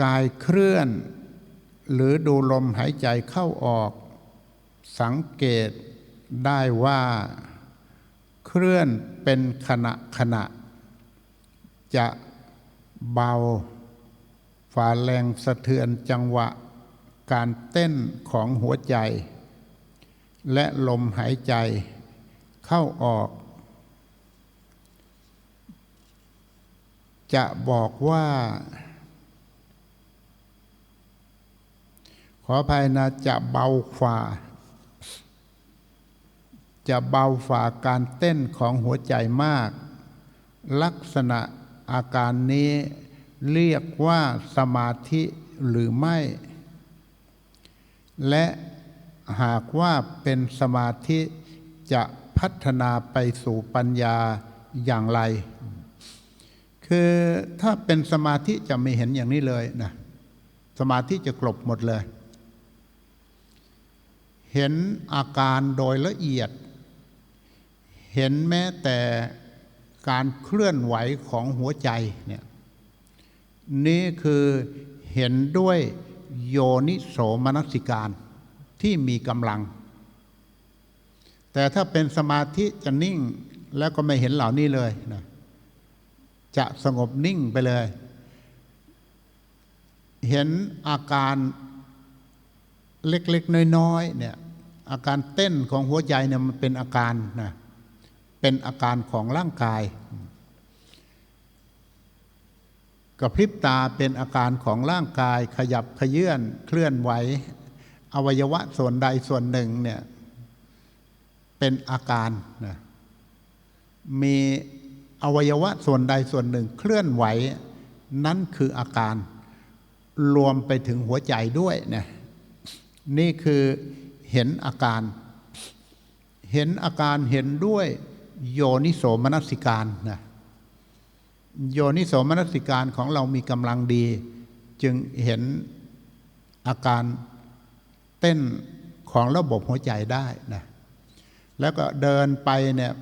กายเคลื่อน หรือดูลมหายใจเข้าออก สังเกตได้ว่า เคลื่อนเป็นขณะขณะ จะเบาฝ่าแรงสะเทือนจังหวะ การเต้นของหัวใจ และลมหายใจเข้าออก จะบอกว่า ออภัยนะจะเบาฝ่า จะเบาฝ่าการเต้นของหัวใจมาก ลักษณะอาการนี้เรียกว่าสมาธิหรือไม่ และหากว่าเป็นสมาธิจะพัฒนาไปสู่ปัญญาอย่างไร คือถ้าเป็นสมาธิจะไม่เห็นอย่างนี้เลยนะ สมาธิจะกลบหมดเลย เห็นอาการโดยละเอียด เห็นแม้แต่การเคลื่อนไหวของหัวใจเนี่ยนี่คือเห็นด้วยโยนิโสมนสิการที่มีกำลัง แต่ถ้าเป็นสมาธิจะนิ่งแล้วก็ไม่เห็นเหล่านี้เลยนะจะสงบนิ่งไปเลย เห็นอาการ เล็กๆน้อยๆเนี่ยอาการเต้นของหัวใจเนี่ยมันเป็นอาการนะเป็นอาการของร่างกายกระพริบตาเป็นอาการของร่างกายขยับขยื่นเคลื่อนไหว อวัยวะส่วนใดส่วนหนึ่งเนี่ยเป็นอาการนะมีอวัยวะส่วนใดส่วนหนึ่งเคลื่อนไหว นั่นคืออาการรวมไปถึงหัวใจด้วยเนะ นี่คือเห็นอาการ เห็นอาการเห็นด้วยโยนิโสมนสิการนะโยนิโสมนสิการของเรามีกำลังดี จึงเห็นอาการเต้นของระบบหัวใจได้นะแล้วก็เดินไปเนี่ย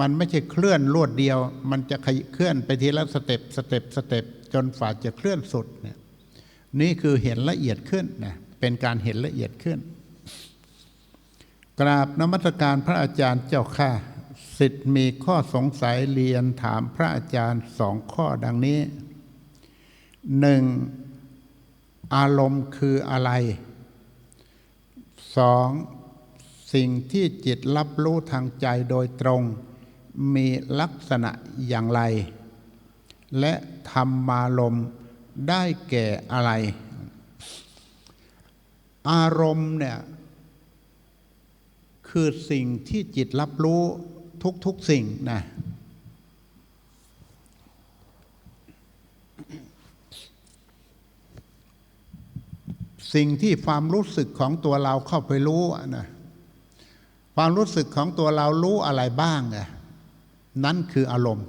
มันไม่ใช่เคลื่อนรวดเดียว มันจะเคลื่อนไปทีละสเต็ปสเต็ปสเต็ปจนฝ่าจะเคลื่อนสุดเนี่ยนี่คือเห็นละเอียดขึ้นนะ เป็นการเห็นละเอียดขึ้น กราบนมัสการพระอาจารย์เจ้าข้าสิทธิ์มีข้อสงสัยเรียนถามพระอาจารย์สองข้อดังนี้หนึ่งอารมณ์คืออะไรสองสิ่งที่จิตรับรู้ทางใจโดยตรง มีลักษณะอย่างไร และธรรมารมณ์ได้แก่อะไร อารมณ์เนี่ย คือสิ่งที่จิตรับรู้ทุกๆสิ่งนะสิ่งที่ความรู้สึกของตัวเราเข้าไปรู้นะความรู้สึกของตัวเรารู้อะไรบ้างอะนั่นคืออารมณ์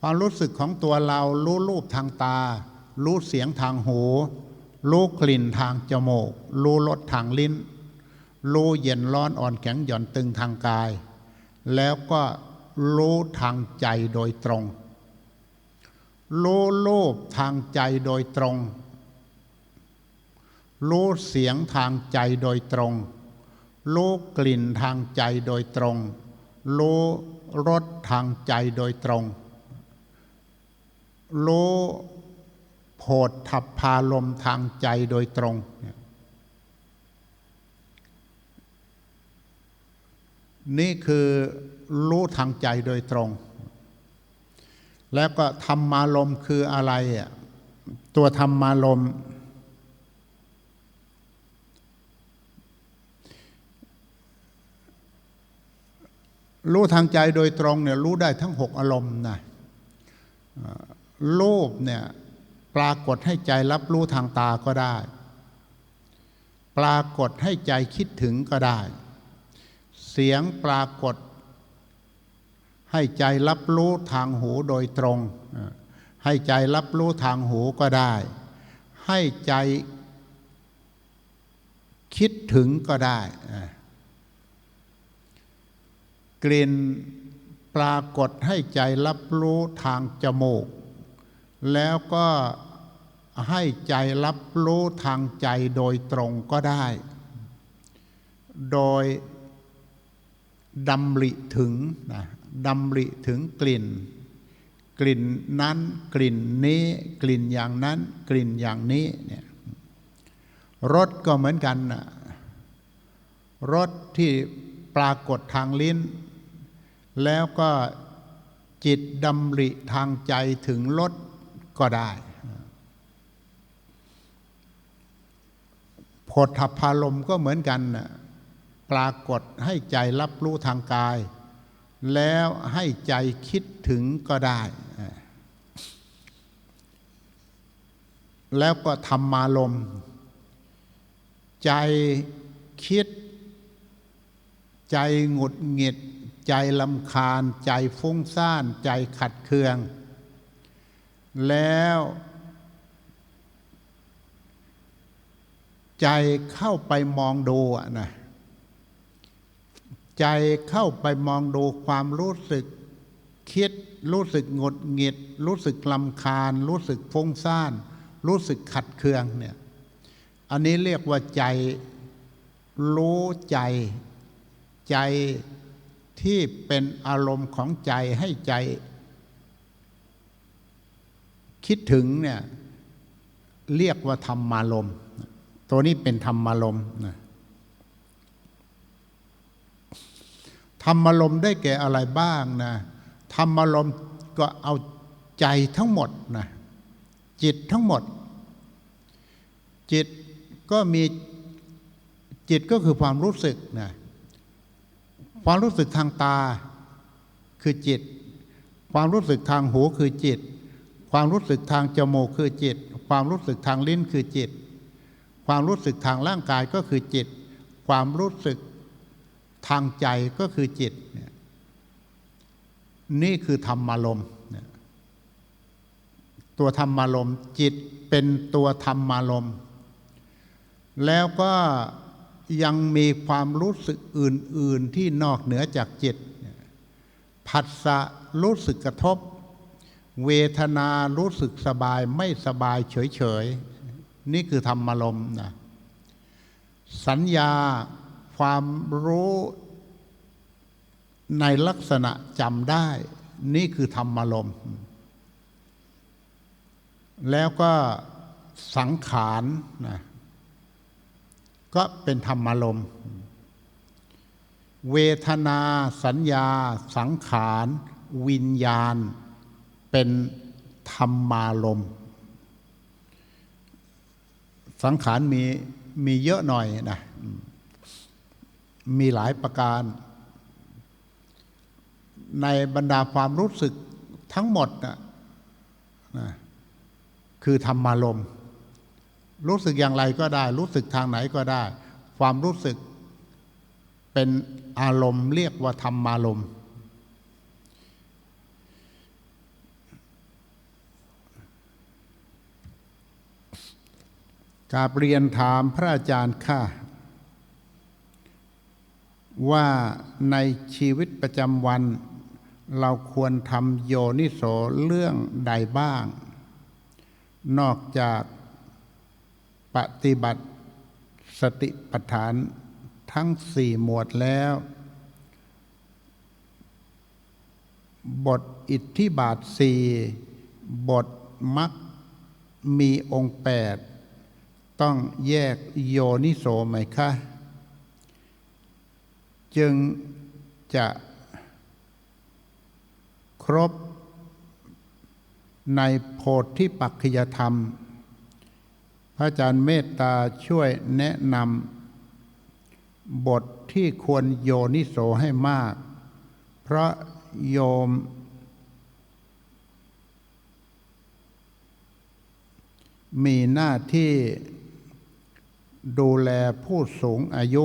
ความรู้สึกของตัวเรารู้รูปทางตา รู้เสียงทางหู รู้กลิ่นทางจมูก รู้รสทางลิ้น รู้เย็นร้อนอ่อนแข็งหย่อนตึงทางกาย แล้วก็รู้ทางใจโดยตรง รู้รูปทางใจโดยตรง รู้เสียงทางใจโดยตรง รู้กลิ่นทางใจโดยตรง รู้รสทางใจโดยตรง รู้ โผฏฐพาลมทางใจโดยตรง นี่คือรู้ทางใจโดยตรง แล้วก็ธรรมารมคืออะไรอะตัวธรรมารมณ์รู้ทางใจโดยตรงเนี่ยรู้ได้ทั้งหกอารมณ์นะรูปเนี่ย ปรากฏให้ใจรับรู้ทางตาก็ได้ ปรากฏให้ใจคิดถึงก็ได้ เสียงปรากฏ ให้ใจรับรู้ทางหูโดยตรง ให้ใจรับรู้ทางหูก็ได้ ให้ใจคิดถึงก็ได้ กลิ่นปรากฏให้ใจรับรู้ทางจมูก แล้วก็ให้ใจรับรู้ทางใจโดยตรงก็ได้ โดยดำริถึงนะดำริถึงกลิ่น กลิ่นนั้นกลิ่นนี้ กลิ่นอย่างนั้น กลิ่นอย่างนี้เนี่ยรสก็เหมือนกันนะรสที่ปรากฏทางลิ้น แล้วก็จิตดำริทางใจถึงรส ก็ได้ โพธพารมก็เหมือนกันนะปรากฏให้ใจรับรู้ทางกาย แล้วให้ใจคิดถึงก็ได้ แล้วก็ธรรมารมใจคิด ใจหงุดหงิด ใจลำคาญ ใจฟุ้งซ่าน ใจขัดเคือง แล้ว ใจเข้าไปมองดูนะใจเข้าไปมองดูความรู้สึกคิด รู้สึกหงดหงิด รู้สึกลำคาญ รู้สึกฟุ้งซ่าน รู้สึกขัดเคืองเนี่ยอันนี้เรียกว่าใจรู้ใจใจที่เป็นอารมณ์ของใจให้ใจ คิดถึงเนี่ยเรียกว่าธรรมารมตัวนี้เป็นธรรมารมนะธรรมารมได้แก่อะไรบ้างนะธรรมารมก็เอาใจทั้งหมดนะจิตทั้งหมด จิตก็มีจิตก็คือความรู้สึกนะความรู้สึกทางตาคือจิต ความรู้สึกทางหูคือจิต ความรู้สึกทางจมูกคือจิต ความรู้สึกทางลิ้นคือจิต ความรู้สึกทางร่างกายก็คือจิต ความรู้สึกทางใจก็คือจิต นี่คือธรรมารมณ์ตัวธรรมารมณ์จิตเป็นตัวธรรมารมณ์แล้วก็ยังมีความรู้สึกอื่น ๆที่นอกเหนือจากจิตผัสสะรู้สึกกระทบ เวทนารู้สึกสบายไม่สบายเฉยๆ นี่คือธรรมารมนะสัญญาความรู้ในลักษณะจำได้ นี่คือธรรมารมแล้วก็สังขารนะก็เป็นธรรมารมเวทนาสัญญา สังขาร วิญญาณ เป็นธรรมารมสังขารมีมีเยอะหน่อยนะมีหลายประการ ในบรรดาความรู้สึกทั้งหมดนะนะคือธรรมารมรู้สึกอย่างไรก็ได้ รู้สึกทางไหนก็ได้ ความรู้สึกเป็นอารมณ์เรียกว่าธรรมารมณ์ กาเรียนถามพระอาจารย์ค่ะ ว่าในชีวิตประจำวัน เราควรทำโยนิโสเรื่องใดบ้าง นอกจากปฏิบัติสติปัฏฐานทั้งสี่หมวดแล้ว บทอิทธิบาทสี่บทมักมีองค์แปด ต้องแยกโยนิโสไหมคะจึงจะครบในโพธิปักขยธรรม พระอาจารย์เมตตาช่วยแนะนำบทที่ควรโยนิโสให้มาก เพราะโยม มีหน้าที่ ดูแลผู้สูงอายุ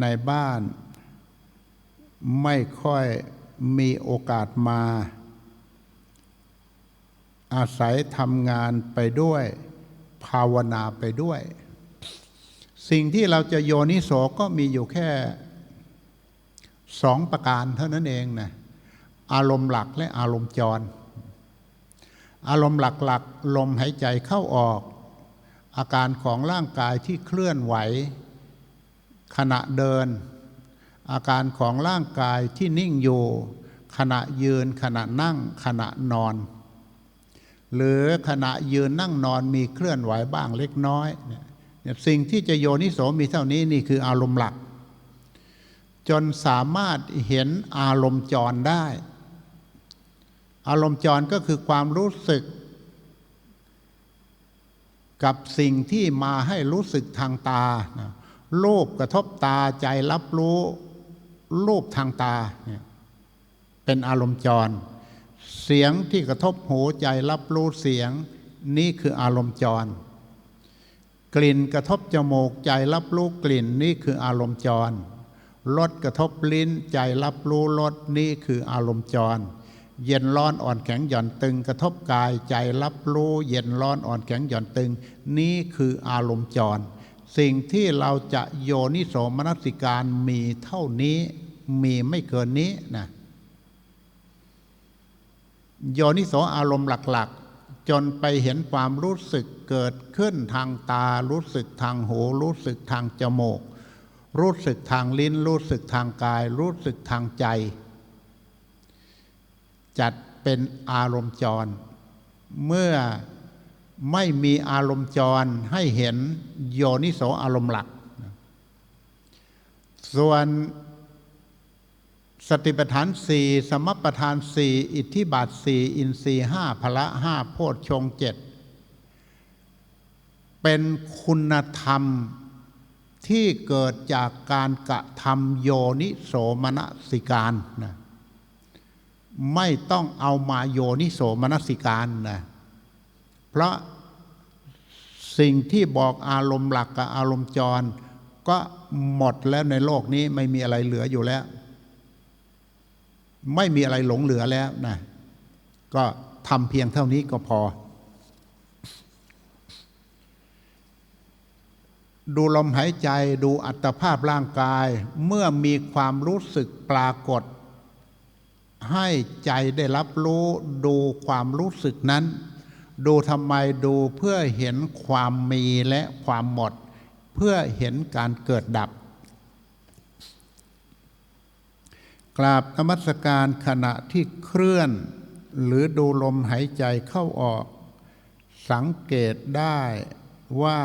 ในบ้าน ไม่ค่อยมีโอกาสมา อาศัยทำงานไปด้วย ภาวนาไปด้วย สิ่งที่เราจะโยนิโสก็มีอยู่แค่สองประการเท่านั้นเองนะอารมณ์หลักและอารมณ์จร อารมณ์หลักๆลมหายใจเข้าออก อาการของร่างกายที่เคลื่อนไหว ขณะเดิน อาการของร่างกายที่นิ่งอยู่ ขณะยืนขณะนั่งขณะนอน หรือขณะยืนนั่งนอนมีเคลื่อนไหวบ้างเล็กน้อยเนี่ยสิ่งที่จะโยนิโสมีเท่านี้นี่คืออารมณ์หลัก จนสามารถเห็นอารมณ์จรได้ อารมณ์จรก็คือความรู้สึก กับสิ่งที่มาให้รู้สึกทางตานะรูปกระทบตาใจรับรู้รูปทางตาเนี่ยเป็นอารมณ์จร เสียงที่กระทบหูใจรับรู้เสียง นี่คืออารมณ์จร กลิ่นกระทบจมูกใจรับรู้กลิ่นนี่คืออารมณ์จรรสกระทบลิ้นใจรับรู้รสนี่คืออารมณ์จร เย็นร้อนอ่อนแข็งหย่อนตึง กระทบกายใจรับรู้ เย็นร้อนอ่อนแข็งหย่อนตึง นี่คืออารมณ์จร สิ่งที่เราจะโยนิโสมนสิการมีเท่านี้มีไม่เกินนี้นะโยนิโสอารมณ์หลักๆ จนไปเห็นความรู้สึกเกิดขึ้นทางตา รู้สึกทางหู รู้สึกทางจมูก รู้สึกทางลิ้น รู้สึกทางกาย รู้สึกทางใจ จัดเป็นอารมณ์จร เมื่อไม่มีอารมณ์จรให้เห็นโยนิโสอารมณ์หลัก ส่วนสติปัฏฐานสี่สมปทานสี่อิทธิบาทสี่อินทรีห้าพละห้าโพชฌงเจ็ดเป็นคุณธรรมที่เกิดจากการกระทำโยนิโสมนสิการนะ ไม่ต้องเอามาโยนิโสมนสิการนะเพราะสิ่งที่บอกอารมณ์หลักกับอารมณ์จร ก็หมดแล้วในโลกนี้ไม่มีอะไรเหลืออยู่แล้ว ไม่มีอะไรหลงเหลือแล้วนะก็ทำเพียงเท่านี้ก็พอ ดูลมหายใจดูอัตภาพร่างกาย เมื่อมีความรู้สึกปรากฏ ให้ใจได้รับรู้ดูความรู้สึกนั้น ดูทำไมดูเพื่อเห็นความมีและความหมด เพื่อเห็นการเกิดดับ กราบนมัสการขณะที่เคลื่อน หรือดูลมหายใจเข้าออก สังเกตได้ว่า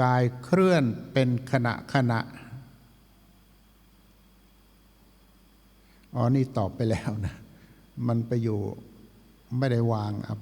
กายเคลื่อนเป็นขณะขณะ อ๋อนี่ตอบไปแล้วนะ มันไปอยู่ไม่ได้วาง